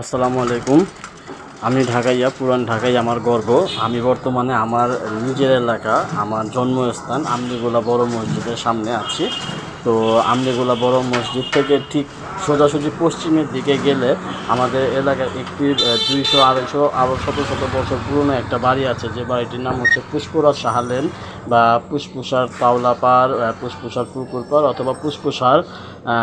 আসসালামু আলাইকুম। আমি ঢাকাইয়া, পুরান ঢাকাই আমার গর্ব। আমি বর্তমানে আমার নিজের এলাকা, আমার জন্মস্থান আমলিগোলা বড় মসজিদের সামনে আছি। তো আমলিগোলা বড় মসজিদ থেকে ঠিক সোজাসুজি পশ্চিমের দিকে গেলে আমাদের এলাকার একটি দুইশো আড়াইশো আরও শত শত বছর পুরনো একটা বাড়ি আছে। যে বাড়িটির নাম হচ্ছে পুষ্পরাজ সাহালেন বা পুষ্পুসার পাওলাপাড় আহ, পুষ্পুসার পুকুরপাড় অথবা পুষ্পুসার আহ,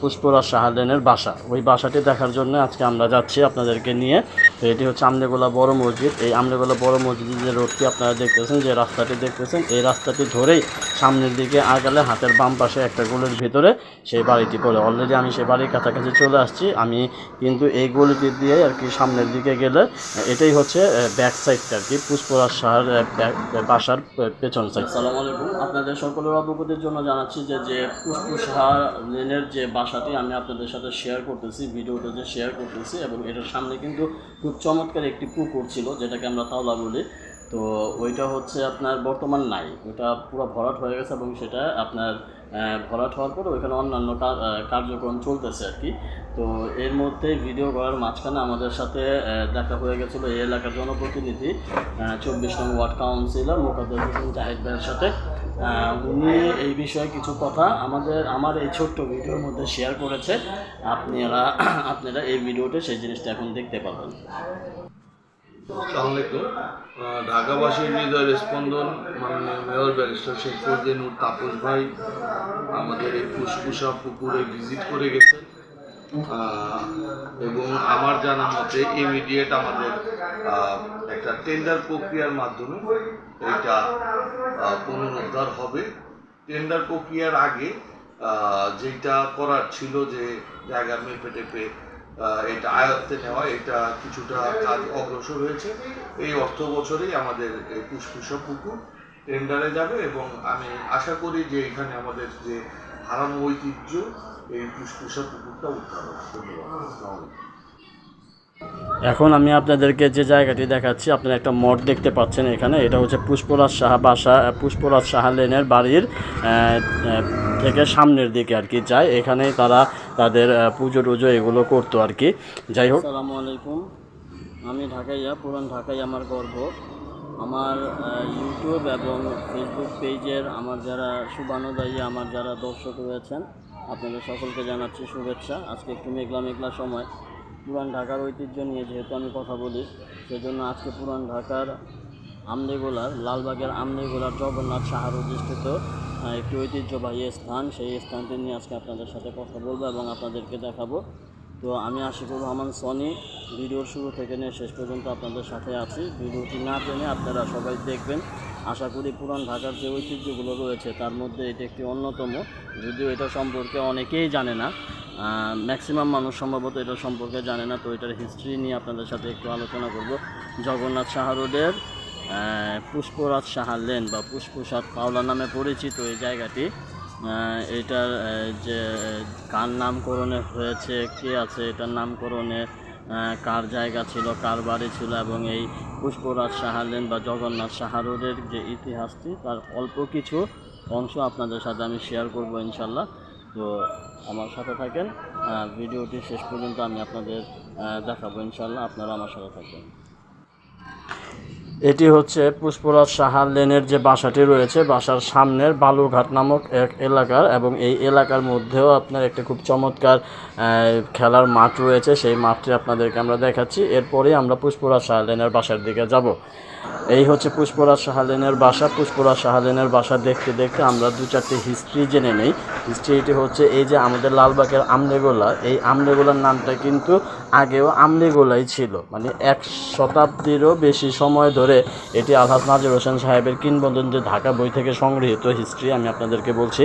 পুষ্পরাজ সাহালেনের বাসা। ওই বাসাটি দেখার জন্য আজকে আমরা যাচ্ছি আপনাদেরকে নিয়ে। তো এটি হচ্ছে আমলেগোলা বড় মসজিদ। এই আমলেগোলা বড় মসজিদের যে রোডটি আপনারা দেখতেছেন যে রাস্তাটি দেখতেছেন এই রাস্তাটি ধরেই সামনের দিকে আগালে হাতের বাম পাশে একটা গোলের ভিতরে সেই বাড়িটি পড়ে। অলরেডি আমি সেই বাড়ির কাছাকাছি চলে আসছি। আমি কিন্তু এই গলিটি দিয়ে আর কি সামনের দিকে গেলে, এটাই হচ্ছে ব্যাক সাইডটা আর কি, পুষ্পরাজ শাহার বাসার পেছন সাইড সালাম আলাইকুম। আপনাদের সকলের অবগতির জন্য জানাচ্ছি যে যে পুষ্পসাহা লেনের যে বাসাটি আমি আপনাদের সাথে শেয়ার করতেছি ভিডিওতে যে শেয়ার করতেছি, এবং এটার সামনে কিন্তু খুব চমৎকার একটি পুকুর ছিল, যেটাকে আমরা তাওলা বলি। তো ওইটা হচ্ছে আপনার বর্তমান নাই। ওটা পুরো ভরাট হয়ে গেছে এবং সেটা আপনার ভরাট হওয়ার পরে ওইখানে অন্যান্য কার্যক্রম চলতেছে আর কি। তো এর মধ্যে ভিডিও করার মাঝখানে আমাদের সাথে দেখা হয়ে গেছিল এই এলাকার জনপ্রতিনিধি চব্বিশ নং ওয়ার্ড কাউন্সিলর মোকাদ্দর হোসেন জাহিদ ভাইয়ের সাথে। উনি এই বিষয়ে কিছু কথা আমাদের, আমার এই ছোট্ট ভিডিওর মধ্যে শেয়ার করেছে। আপনারা আপনারা এই ভিডিওতে সেই জিনিসটা এখন দেখতে পাবেন আহ, ঢাকাবাসীর হৃদয়ের স্পন্দন মাননীয় মেয়র ব্যারিস্টার শেখ ফজলিনুর তাপস ভাই আমাদের এই ফুসফুসা পুকুরে ভিজিট করে গেছে এবং আমার জানা মতে ইমিডিয়েট আমাদের একটা টেন্ডার প্রক্রিয়ার মাধ্যমে এটা পুনরুদ্ধার হবে। টেন্ডার প্রক্রিয়ার আগে যেটা করার ছিল যে জায়গা মেপে টেপে এটা আয়ত্তে নেওয়া এটা কিছুটা কাজ অগ্রসর হয়েছে। এই অর্থ বছরেই আমাদের এই পুষ্পুষা পুকুর টেন্ডারে যাবে এবং আমি আশা করি যে এখানে আমাদের যে হারানো ঐতিহ্য এই পুষ্পুষা পুকুরটা উদ্ধার হবে। ধন্যবাদ। আলাইকুম। এখন আমি আপনাদেরকে যে জায়গাটি দেখাচ্ছি, আপনারা একটা মঠ দেখতে পাচ্ছেন এখানে। এটা হচ্ছে পুষ্পরাজ সাহা বাসা পুষ্পরাজ সাহা লেনের বাড়ির থেকে সামনের দিকে আর কি যায়। এখানেই তারা তাদের পুজো টুজো এগুলো করতো আর কি। যাই হোক। আসসালামু আলাইকুম। আমি ঢাকাইয়া, পুরান ঢাকাই আমার গর্ব। আমার ইউটিউব এবং ফেসবুক পেজের আমার যারা শুভানুদায়ী, আমার যারা দর্শক রয়েছেন, আপনাদের সকলকে জানাচ্ছি শুভেচ্ছা। আজকে একটু মেঘলা মেঘলা সময়। পুরান ঢাকার ঐতিহ্য নিয়ে যেহেতু আমি কথা বলি, সেজন্য আজকে পুরান ঢাকার আমলিগোলার, লালবাগের আমলিগোলার জগন্নাথ সাহার অধিষ্ঠিত একটি ঐতিহ্যবাহী স্থান, সেই স্থানটি নিয়ে আজকে আপনাদের সাথে কথা বলব এবং আপনাদেরকে দেখাবো। তো আমি আশিকুর রহমান সনি, ভিডিওর শুরু থেকে নিয়ে শেষ পর্যন্ত আপনাদের সাথে আছি। ভিডিওটি না টেনে আপনারা সবাই দেখবেন। আশা করি পুরান ঢাকার যে ঐতিহ্যগুলো রয়েছে, তার মধ্যে এটি একটি অন্যতম। যদিও এটা সম্পর্কে অনেকেই জানে না ম্যাক্সিমাম মানুষ সম্ভবত এটা সম্পর্কে জানে না, তো এটার হিস্ট্রি নিয়ে আপনাদের সাথে একটু আলোচনা করব। জগন্নাথ সাহা রোডের পুষ্পরাজ সাহা লেন বা পুষ্পসাদ পাওলা নামে পরিচিত এই জায়গাটি। এটার যে, কার নামকরণে হয়েছে, কে আছে, এটার নামকরণে কার জায়গা ছিল, কার বাড়ি ছিল এবং এই পুষ্পরাজ সাহা লেন বা জগন্নাথ সাহা রোডের যে ইতিহাসটি, তার অল্প কিছু অংশ আপনাদের সাথে আমি শেয়ার করব ইনশাল্লাহ। তো আমার সাথে থাকেন। ভিডিওটি শেষ পর্যন্ত আমি আপনাদের দেখাবো ইনশাল্লাহ আপনারা আমার সাথে থাকবেন। এটি হচ্ছে পুষ্পরাজ সাহা লেনের যে বাসাটি রয়েছে, বাসার সামনের বালুরঘাট নামক এক এলাকার এবং এই এলাকার মধ্যেও আপনার একটা খুব চমৎকার খেলার মাঠ রয়েছে। সেই মাঠটি আপনাদেরকে আমরা দেখাচ্ছি। এরপরে আমরা পুষ্পরাজ সাহা লেনের বাসার দিকে যাব। এই হচ্ছে পুষ্পরাজ সাহালেনের বাসা। পুষ্পরাজ সাহালেনের বাসা দেখতে দেখতে আমরা দু চারটে হিস্ট্রি জেনে নেই। হিস্ট্রিটি হচ্ছে এই যে আমাদের লালবাগের আমলেগোলা। এই আমলেগোলার নামটা কিন্তু আগেও আমলেগোলাই ছিল। মানে এক শতাব্দীরও বেশি সময় ধরে এটি আলহাজ নাজির হোসেন সাহেবের কিংবদন্তি ঢাকা বই থেকে সংগৃহীত হিস্ট্রি আমি আপনাদেরকে বলছি।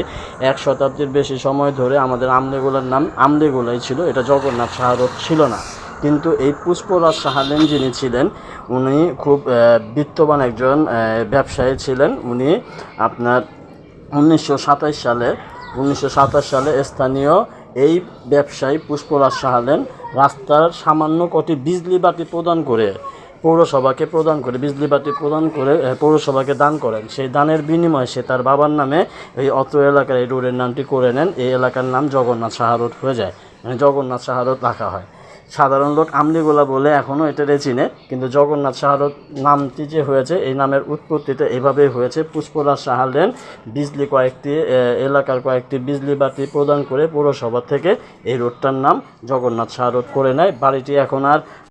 এক শতাব্দীর বেশি সময় ধরে আমাদের আমলেগোলার নাম আমলেগোলাই ছিল। এটা জগন্নাথ শাহরত ছিল না। কিন্তু এই পুষ্পরাজ সাহালেন যিনি ছিলেন, উনি খুব বিত্তবান একজন ব্যবসায়ী ছিলেন। উনি আপনার উনিশশো সাতাশ সালে, উনিশশো সাতাশ সালে স্থানীয় এই ব্যবসায়ী পুষ্পরাজ সাহালেন রাস্তার সামান্য কটি বিজলি বাতি প্রদান করে, পৌরসভাকে প্রদান করে, বিজলি বাতি প্রদান করে পৌরসভাকে দান করেন। সেই দানের বিনিময়ে সে তার বাবার নামে এই অত্র এলাকার এই রোডের নামটি করে নেন। এই এলাকার নাম জগন্নাথ সাহা হয়ে যায়। মানে জগন্নাথ সাহা রাখা হয়। সাধারণ লোক আমলিগোলা বলে এখনও এটারে চিনে, কিন্তু জগন্নাথ শাহরত নামটি যে হয়েছে, এই নামের উৎপত্তিটা এভাবেই হয়েছে। পুষ্পরাজ সাহার লেন বিজলি কয়েকটি এলাকার কয়েকটি বিজলি বাতি প্রদান করে পৌরসভা থেকে এই রোডটার নাম জগন্নাথ শাহরত করে নেয়। বাড়িটি এখন আর